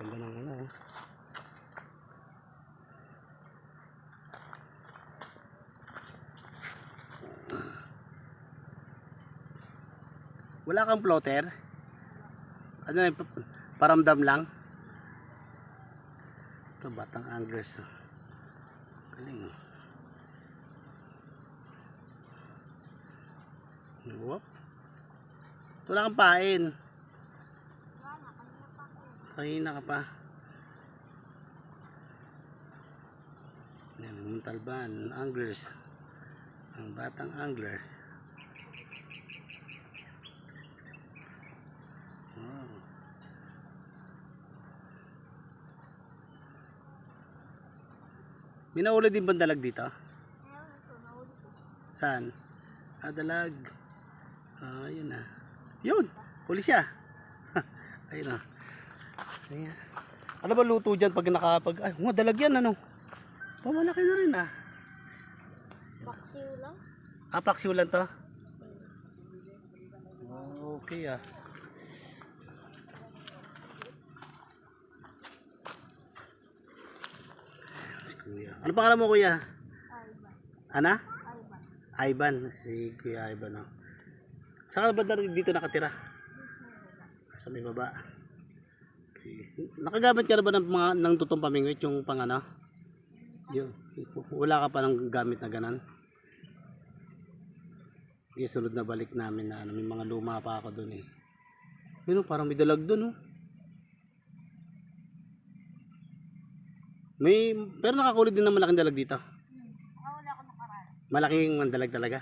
Ganda ng ano. oh. Wala kang plotter? Ano pa- paramdam lang? Ito, batang anglers. oh. Galing. oh. Whoop. Wala kang pain. Kanina ka pa. Yan, ang talban, anglers. Ang batang angler. Wow. May nahuli din ba dalag dito? Saan? Ah, dalag. Ah, yun na. Yun! Huli siya. Ayun na. Ayan. Ano ba luto dyan pag nakapag... Ay, nga dalag yan ano. Pamalaki na rin ah. Paksiw lang. Ah, paksiw lang to? Okay ah. Kuya. Ano pangalan mo kuya? Ivan. Ana? Ivan. Ivan. Si Kuya Ivan oh. Saan ka ba dito nakatira? Sa may baba. Okay. Nakagamit ka na ba ng mga ng tutong pamingwit yung pang ano? Yung, wala ka pa ng gamit na ganan? Okay, sunod na balik namin na ano, may mga luma pa ako doon eh. Yun oh, parang may dalag doon oh. May, pero nakakulid din ng malaking dalag dito. Hmm. Nakawala ko nakaraan. Malaking dalag talaga.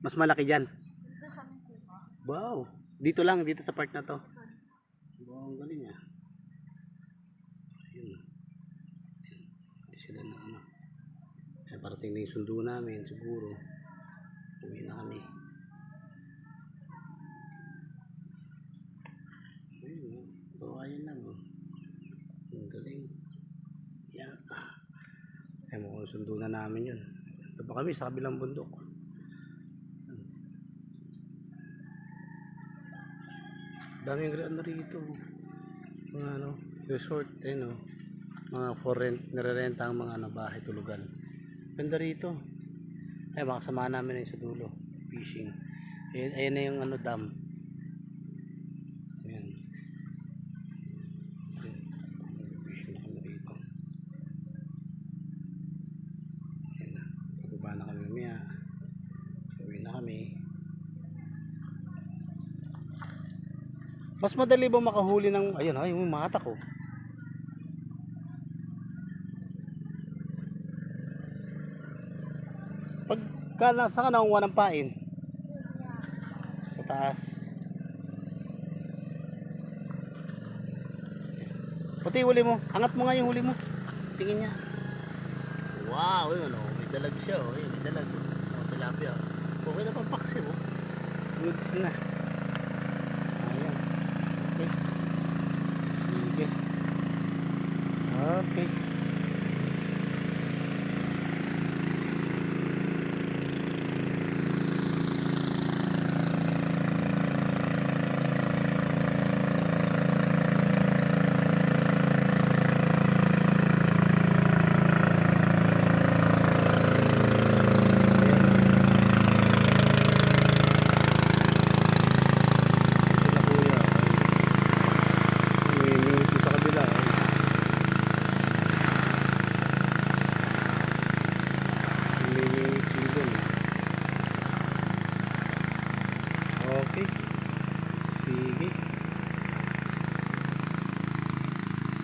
Mas malaki dyan. Dito sa. Wow. Dito lang, dito sa part na to. Wow, ang galing ah. Ayun. Hindi sila na ano. Eh, parating na yung sundo namin, siguro. Uwi na kami. Ayun, oh. Bawayan lang, oh. Ang galing. Yan. Eh, mukhang sundo na namin yun. Ito pa kami sa kabilang bundok. daming ano rito mga ano resort eh no mga for rent nirerenta ang mga ano, bahay tulugan. Ganda rito. Ay makasama namin na sa dulo. Fishing. Ayan, ayan na yung ano dam. Ayan Ayan. fishing na kami rito. Ayan na. Kami mamaya. Kami. Mas madali ba makahuli ng ayun ay yung mata Pagka nasa ka nakuha ng pain sa taas. Pati huli mo. Angat mo nga yung huli mo. Tingin niya. Wow, yun oh. May dalag siya oh. Ayun, may dalag. Oh, tilapia. Okay na pang paksi oh. Goods na.